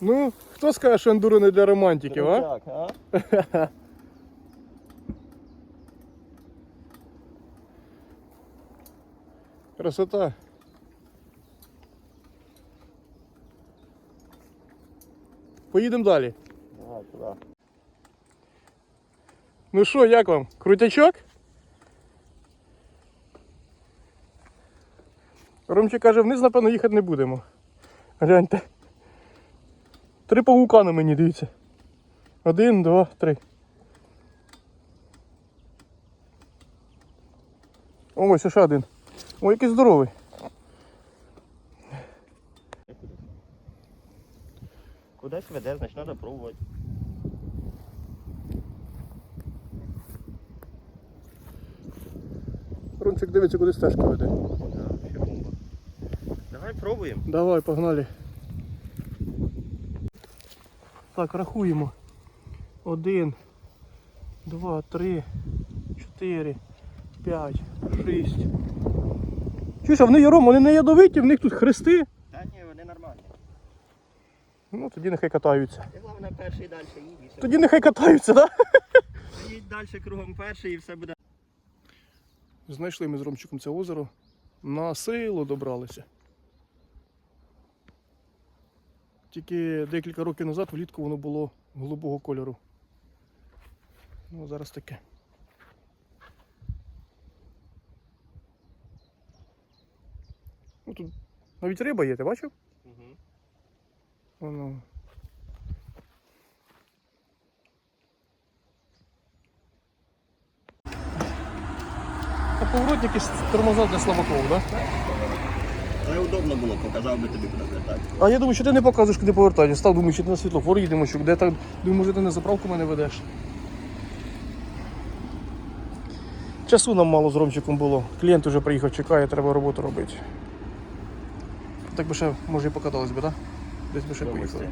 Ну, хто скаже, що ендуро не для романтиків, а? Так, а? Красота. Поїдемо далі. Давай, туди. Ну що, як вам? Крутячок? Ромчик каже, вниз, напевно, їхати не будемо. Гляньте. Три павука на мені, дивіться. Один, два, три. Ось ще один. Ой, який здоровий. Кудись веде, значить треба пробувати. Ромчик дивиться, куди стежка веде. Давай пробуємо. Давай, погнали. Так, рахуємо. Один, два, три, чотири, п'ять, шість. Чуєш, а вони є Ром, вони не ядовиті, в них тут хрести. Та ні, вони нормальні. Ну тоді нехай катаються. Ти головне перший далі все. Тоді нехай катаються, так? Да? Їдь далі кругом перший і все буде. Знайшли ми з Ромчиком це озеро. На силу добралися. Тільки декілька років назад влітку воно було голубого кольору. Ну, зараз таке. Ну, тут навіть риба є, ти бачив? Угу. Воно. А поворотники тормоза для слабаков, так? Да? Неудобно було, показав би тобі куди вертати. А я думаю, що ти не показуєш, куди повертати. Став, думаю, що ти на світлофор їдемо, що де так. Думаю, може ти на заправку мене ведеш. Часу нам мало з Ромчиком було. Клієнт вже приїхав, чекає, треба роботу робити. Так би ще, може, і покатались би, так? Десь би ще поїхали.